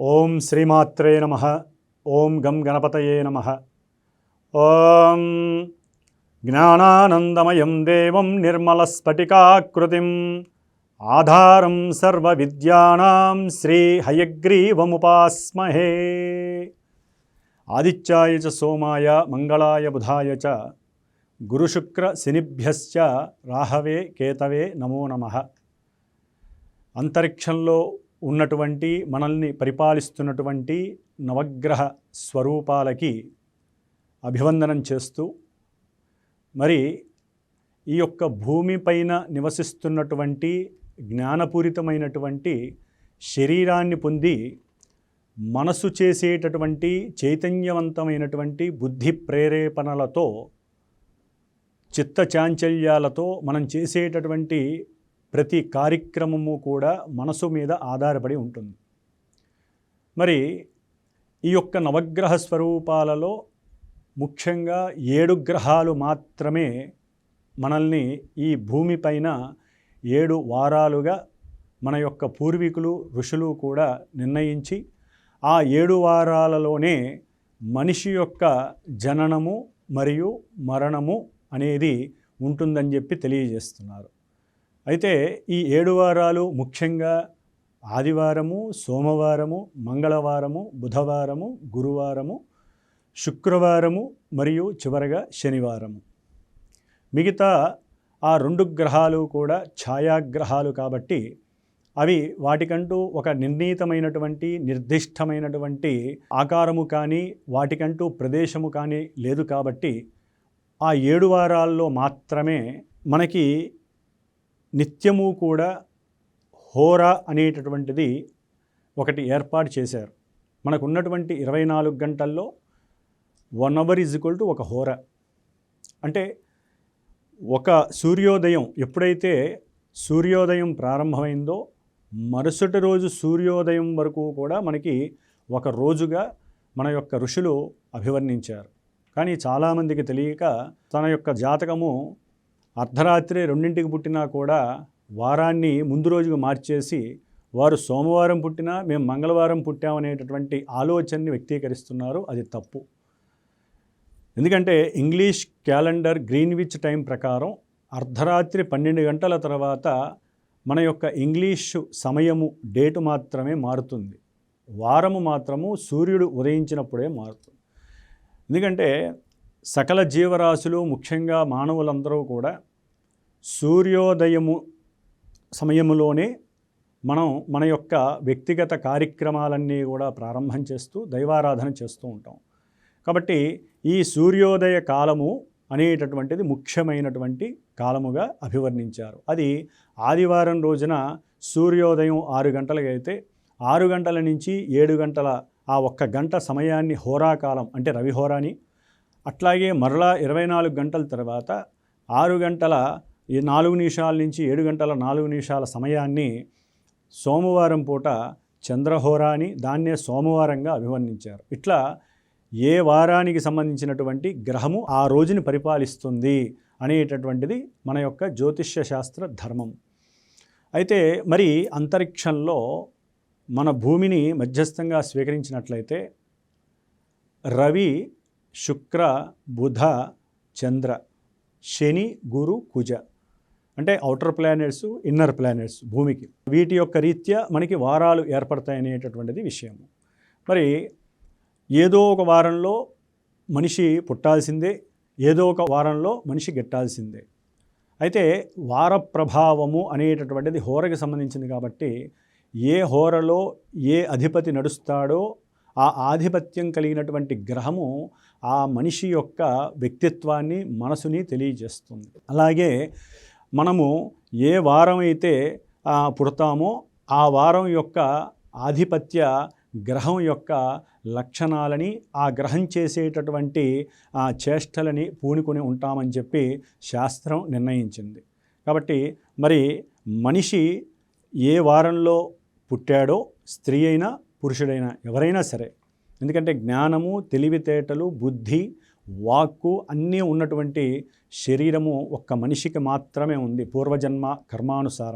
ఓం శ్రీమాత్రే నమ. ఓం గం గణపతయే నమ. ఓం జ్ఞానానందమయం దేవం నిర్మలస్ఫటికాకృతిం ఆధారం సర్వ విద్యానాం శ్రీ హయగ్రీవముపాస్మహే. ఆదిత్యాయ చ సోమాయ మంగళాయ బుధాయ చ. గురుశుక్ర శనిభ్యశ్చ రాహవే కేతవే నమో నమ. అంతరిక్షంలో ఉన్నటువంటి మనల్ని పరిపాలిస్తున్నటువంటి నవగ్రహ స్వరూపాలకి అభివందనం చేస్తూ మరి ఈ యొక్క భూమిపైన నివసిస్తున్నటువంటి జ్ఞానపూరితమైనటువంటి శరీరాన్ని పొంది మనసు చేసేటటువంటి చైతన్యవంతమైనటువంటి బుద్ధి ప్రేరేపణలతో చిత్త చాంచల్యాలతో మనం చేసేటటువంటి ప్రతి కార్యక్రమము కూడా మనసు మీద ఆధారపడి ఉంటుంది. మరి ఈ యొక్క నవగ్రహ స్వరూపాలలో ముఖ్యంగా ఏడు గ్రహాలు మాత్రమే మనల్ని ఈ భూమిపైన ఏడు వారాలుగా మన యొక్క పూర్వీకులు ఋషులు కూడా నిర్ణయించి ఆ ఏడు వారాలలోనే మనిషి యొక్క జననము మరియు మరణము అనేది ఉంటుందని చెప్పి తెలియజేస్తున్నారు. అయితే ఈ ఏడు వారాలు ముఖ్యంగా ఆదివారము సోమవారము మంగళవారము బుధవారము గురువారము శుక్రవారము మరియు చివరగా శనివారము. మిగతా ఆ రెండు గ్రహాలు కూడా ఛాయాగ్రహాలు కాబట్టి అవి వాటికంటూ ఒక నిర్ణీతమైనటువంటి నిర్దిష్టమైనటువంటి ఆకారము కానీ వాటికంటూ ప్రదేశము కానీ లేదు కాబట్టి ఆ ఏడు వారాల్లో మాత్రమే మనకి నిత్యము కూడా హోరా అనేటటువంటిది ఒకటి ఏర్పాటు చేశారు. మనకు ఉన్నటువంటి ఇరవై నాలుగు గంటల్లో one hour is equal to ఒక హోర. అంటే ఒక సూర్యోదయం ఎప్పుడైతే సూర్యోదయం ప్రారంభమైందో మరుసటి రోజు సూర్యోదయం వరకు కూడా మనకి ఒక రోజుగా మన యొక్క ఋషులు అభివర్ణించారు. కానీ చాలామందికి తెలియక తన యొక్క జాతకము అర్ధరాత్రి రెండింటికి పుట్టినా కూడా వారాన్ని ముందు రోజుకు మార్చేసి వారు సోమవారం పుట్టినా మేము మంగళవారం పుట్టామనేటటువంటి ఆలోచనని వ్యక్తీకరిస్తున్నారు. అది తప్పు. ఎందుకంటే ఇంగ్లీష్ క్యాలెండర్ గ్రీన్విచ్ టైం ప్రకారం అర్ధరాత్రి పన్నెండు గంటల తర్వాత మన యొక్క ఇంగ్లీషు సమయము డేటు మాత్రమే మారుతుంది. వారము మాత్రము సూర్యుడు ఉదయించినప్పుడే మారుతుంది. ఎందుకంటే సకల జీవరాశులు ముఖ్యంగా మానవులందరూ కూడా సూర్యోదయము సమయంలోనే మనం మన యొక్క వ్యక్తిగత కార్యక్రమాలన్నీ కూడా ప్రారంభం చేస్తూ దైవారాధన చేస్తూ ఉంటాం. కాబట్టి ఈ సూర్యోదయ కాలము అనేటటువంటిది ముఖ్యమైనటువంటి కాలముగా అభివర్ణించారు. అది ఆదివారం రోజున సూర్యోదయం ఆరు గంటలకైతే ఆరు గంటల నుంచి ఏడు గంటల ఆ ఒక్క గంట సమయాన్ని హోరాకాలం అంటే రవి హోరాని అట్లాగే మరలా ఇరవై నాలుగు గంటల తర్వాత ఆరు గంటల నాలుగు నిమిషాల నుంచి ఏడు గంటల నాలుగు నిమిషాల సమయాన్ని సోమవారం పూట చంద్రహోరా అని దాన్నే సోమవారంగా అభివర్ణించారు. ఇట్లా ఏ వారానికి సంబంధించినటువంటి గ్రహము ఆ రోజుని పరిపాలిస్తుంది అనేటటువంటిది మన యొక్క జ్యోతిష్య శాస్త్ర ధర్మం. అయితే మరి అంతరిక్షంలో మన భూమిని మధ్యస్థంగా స్వీకరించినట్లయితే రవి శుక్ర బుధ చంద్ర శని గురు కుజ. అంటే అవుటర్ ప్లానెట్స్ ఇన్నర్ ప్లానెట్స్ భూమికి. వీటి యొక్క రీత్యా మనకి వారాలు ఏర్పడతాయి అనేటటువంటిది విషయము. మరి ఏదో ఒక వారంలో మనిషి పుట్టాల్సిందే ఏదో ఒక వారంలో మనిషి గెట్టాల్సిందే. అయితే వార ప్రభావము అనేటటువంటిది హోరకి సంబంధించింది కాబట్టి ఏ హోరలో ఏ అధిపతి నడుస్తాడో ఆ ఆధిపత్యం కలిగినటువంటి గ్రహము ఆ మనిషి యొక్క వ్యక్తిత్వాన్ని మనసుని తెలియజేస్తుంది. అలాగే మనము ఏ వారం అయితే పుడతామో ఆ వారం యొక్క ఆధిపత్య గ్రహం యొక్క లక్షణాలని ఆ గ్రహం చేసేటటువంటి ఆ చేష్టలని పూనుకొని ఉంటామని చెప్పి శాస్త్రం నిర్ణయించింది. కాబట్టి మరి మనిషి ఏ వారంలో పుట్టాడో స్త్రీ అయినా పురుషుడైనా ఎవరైనా సరే. ఎందుకంటే జ్ఞానము తెలివితేటలు బుద్ధి వాక్కు అన్నీ ఉన్నటువంటి శరీరము ఒక్క మనిషికి మాత్రమే ఉంది. పూర్వజన్మ కర్మానుసారం.